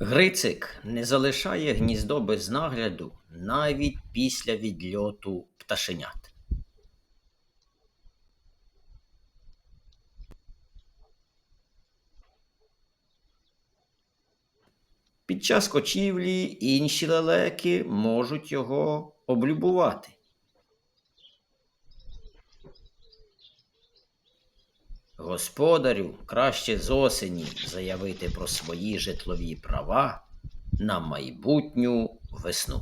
Грицик не залишає гніздо без нагляду навіть після відльоту пташенят. Під час кочівлі інші лелеки можуть його облюбувати. Господарю краще з осені заявити про свої житлові права на майбутню весну.